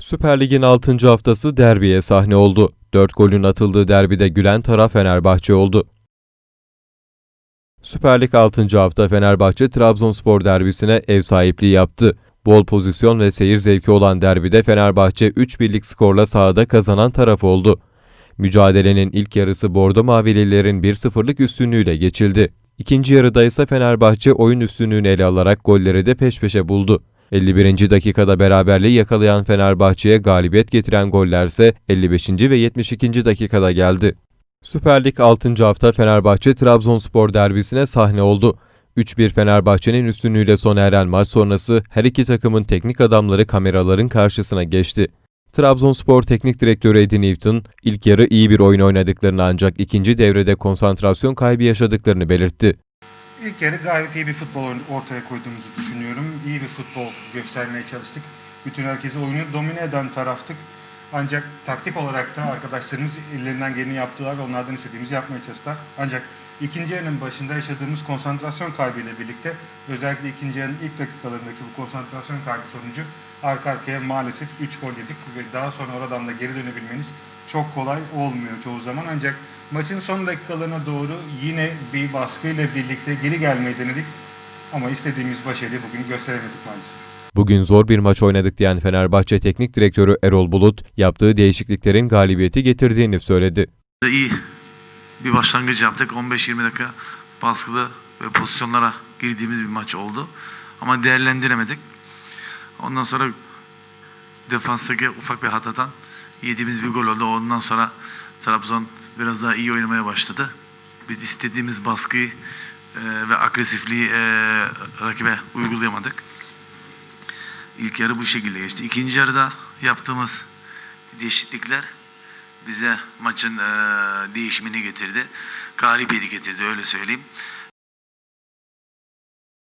Süper Lig'in 6. haftası derbiye sahne oldu. 4 golün atıldığı derbide gülen taraf Fenerbahçe oldu. Süper Lig 6. hafta Fenerbahçe Trabzonspor derbisine ev sahipliği yaptı. Bol pozisyon ve seyir zevki olan derbide Fenerbahçe 3-1'lik skorla sahada kazanan taraf oldu. Mücadelenin ilk yarısı Bordo Mavililerin 1-0'lık üstünlüğüyle geçildi. İkinci yarıda ise Fenerbahçe oyun üstünlüğünü ele alarak golleri de peş peşe buldu. 51. dakikada beraberliği yakalayan Fenerbahçe'ye galibiyet getiren gollerse 55. ve 72. dakikada geldi. Süper Lig 6. hafta Fenerbahçe Trabzonspor derbisine sahne oldu. 3-1 Fenerbahçe'nin üstünlüğüyle sona eren maç sonrası her iki takımın teknik adamları kameraların karşısına geçti. Trabzonspor Teknik Direktörü Eddie Newton, ilk yarı iyi bir oyun oynadıklarını ancak ikinci devrede konsantrasyon kaybı yaşadıklarını belirtti. İlk yarı gayet iyi bir futbol ortaya koyduğumuzu düşünüyorum. İyi bir futbol göstermeye çalıştık. Bütün herkesi oyunu domine eden taraftık. Ancak taktik olarak da arkadaşlarımız ellerinden geleni yaptılar ve onlardan istediğimizi yapmaya çalıştılar. Ancak ikinci yarının başında yaşadığımız konsantrasyon kaybıyla birlikte özellikle ikinci yarının ilk dakikalarındaki bu konsantrasyon kaybı sonucu arka arkaya maalesef 3 gol yedik ve daha sonra oradan da geri dönebilmeniz çok kolay olmuyor çoğu zaman ancak maçın son dakikalarına doğru yine bir baskıyla birlikte geri gelmeyi denedik ama istediğimiz başarıyı bugün gösteremedik maalesef. Bugün zor bir maç oynadık diyen Fenerbahçe Teknik Direktörü Erol Bulut, yaptığı değişikliklerin galibiyeti getirdiğini söyledi. İyi bir başlangıç yaptık. 15-20 dakika baskılı ve pozisyonlara girdiğimiz bir maç oldu. Ama değerlendiremedik. Ondan sonra defanstaki ufak bir hatadan yediğimiz bir gol oldu. Ondan sonra Trabzon biraz daha iyi oynamaya başladı. Biz istediğimiz baskıyı e, ve agresifliği e, rakibe uygulayamadık. İlk yarı bu şekilde geçti. İkinci yarıda yaptığımız değişiklikler bize maçın e, değişimini getirdi. Galibiyeti getirdi öyle söyleyeyim.